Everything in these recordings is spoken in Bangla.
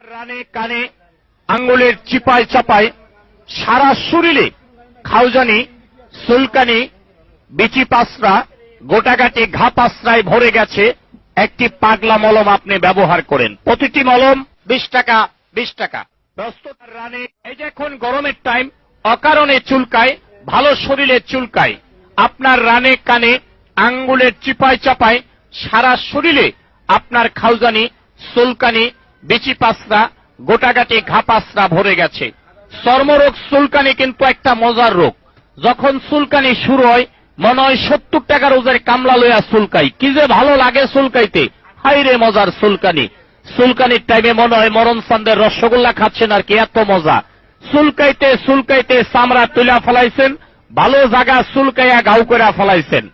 রানে কানে, আঙ্গুলের চিপায় চাপায়, সারা শরীরে খাউজানি, সুলকানি, বিচি পাসরা, গোটাগাটি ঘা পাসরায় ভরে গেছে, একটি পাগলা মলম আপনি ব্যবহার করেন। প্রতিটি মলম বিশ টাকা বিশ টাকা। রানে, এই যে এখন গরমের টাইম, অকারণে চুলকায়, ভালো শরীরে চুলকায়। আপনার রানে কানে, আঙ্গুলের চিপায় চাপায়, সারা শরীরে আপনার খাউজানি, সুলকানি বিচি পাসরা গোটাগাটি ঘা পাসরা ভরে গেছে। চর্মরোগ সুলকানি কিন্তু একটা মজার রোগ। যখন সুলকানি শুরু হয়, মনে হয় সত্তর টাকার ওজের কামলা লইয়া সুলকাই কি যে ভালো লাগে সুলকাইতে হাই রে মজার সুলকানি সুলকানির টাইমে মনে হয় মরণ সান্দের রসগোল্লা খাচ্ছেন আর কি, এত মজা। সুলকাইতে সুলকাইতে চামড়া তুলা ফলাইছেন, ভালো জায়গা সুলকাইয়া গাউ করে ফলাইছেন।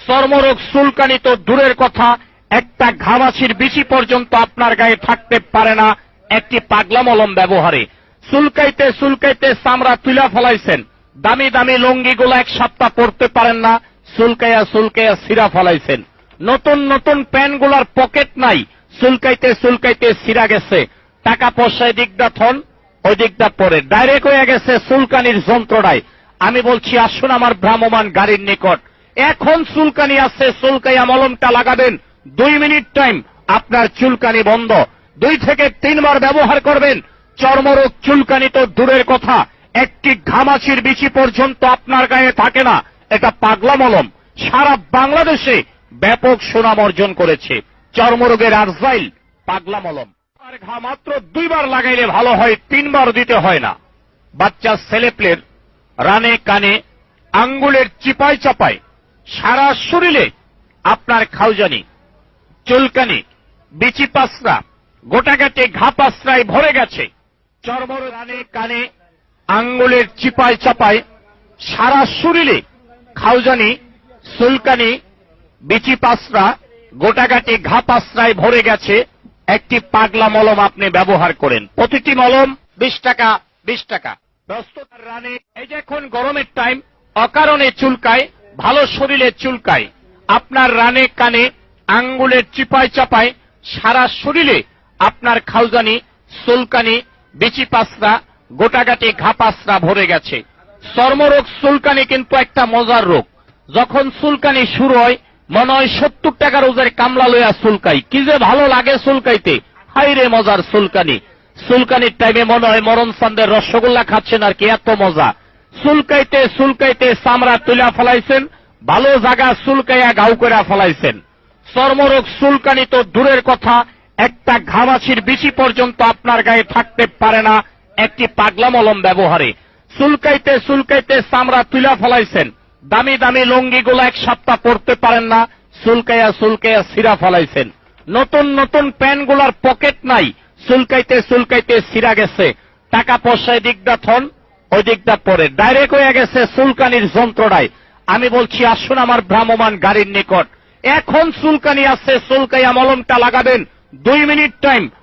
চর্মরোগ সুলকানি তো দূরের কথা একটা ঘামাছির বেশি পর্যন্ত আপনার গায়ে থাকতে পারে না, একটি পাগলা মলম ব্যবহারে। সুলকাইতে সুলকাইতে চামড়া তুলা ফলাইছেন। দামি দামি লঙ্গিগুলো এক সপ্তাহ পরতে পারেন না সুলকাইয়া সুলকাইয়া সিরা ফলাইছেন। নতুন নতুন প্যান্টগুলার পকেট নাই সুলকাইতে সুলকাইতে সিরা গেছে। টাকা পয়সা দিকটা থন, ওই দিকটা পরে। ডাইরেক্ট হয়ে গেছে সুলকানির যন্ত্রটায় আমি বলছি, আসুন আমার ভ্রাম্যমান গাড়ির নিকট। এখন চুলকানি আছে, চুলকাইয়া মলমটা লাগাবেন দুই মিনিট টাইম আপনার চুলকানি বন্ধ। দুই থেকে তিনবার ব্যবহার করবেন। চর্মরোগ চুলকানি তো দূরের কথা। একটি ঘামাচির বিচি পর্যন্ত আপনার গায়ে থাকে না। এটা পাগলা মলম সারা বাংলাদেশে ব্যাপক সুনাম অর্জন করেছে। চর্মরোগের আরজাইল পাগলা মলম আর ঘা মাত্র দুইবার লাগাইলে ভালো হয়, তিনবার দিতে হয় না। বাচ্চা ছেলেপ্লের রানে কানে, আঙ্গুলের চিপায় চাপায়, সারা শরীরে আপনার খাউজানি। চুলকানি, বিচি পাসরা গোটাগাটে ঘা পাসরায় ভরে গেছে। চর্মর রানে কানে, আঙ্গুলের চিপায় চাপায়, সারা শরীরে খাউজানি সুলকানি বিচি পাসরা গোটাগাটি ঘা পাসরায় ভরে গেছে। একটি পাগলা মলম আপনি ব্যবহার করেন। প্রতিটি মলম বিশ টাকা বিশ টাকা। ব্যস্ততার রানে, এই যে এখন গরমের টাইম অকারণে চুলকায়, ভালো শরীরে চুলকায়। আপনার রানে কানে আঙ্গুলের চিপায় চাপায় সারা শরীরে আপনার খাউজানি, সুলকানি বিচি পাসরা গোটাগাটি ঘা পাসরা ভরে গেছে। চর্মরোগ সুলকানি কিন্তু একটা মজার রোগ। যখন সুলকানি শুরু হয়, মনে হয় সত্তর টাকার ওজের কামলা লইয়া সুলকাই। কি যে ভালো লাগে সুলকাইতে। হাই রে মজার সুলকানি। সুলকানির টাইমে মনে হয় মরণ সান্দের রসগোল্লা খাচ্ছেন আর কি, এত মজা। সুলকাইতে সুলকাইতে চামড়া তুলা ফলাইছেন, ভালো জায়গা সুলকাইয়া গাউ করে ফলাইছেন। চর্মরোগ সুলকানি তো দূরের কথা, একটা ঘামাছির বেশি পর্যন্ত আপনার গায়ে থাকতে পারে না, একটি পাগলা মলম ব্যবহারে। সুলকাইতে সুলকাইতে চামড়া তুলা ফলাইছেন। দামি দামি লঙ্গিগুলো এক সপ্তাহ পরতে পারেন না সুলকাইয়া সুলকাইয়া সিরা ফলাইছেন। নতুন নতুন প্যান্টগুলার পকেট নাই সুলকাইতে সুলকাইতে সিরা গেছে। টাকা পয়সা দিকটা থন, ওই দিকটা পরে। ডাইরেক্ট হয়ে গেছে সুলকানির যন্ত্রটায় আমি বলছি, আসুন আমার ভ্রাম্যমান গাড়ির নিকট। এখন চুলকানি আছে চুলকাইয়া মলমটা লাগাবেন। দুই মিনিট টাইম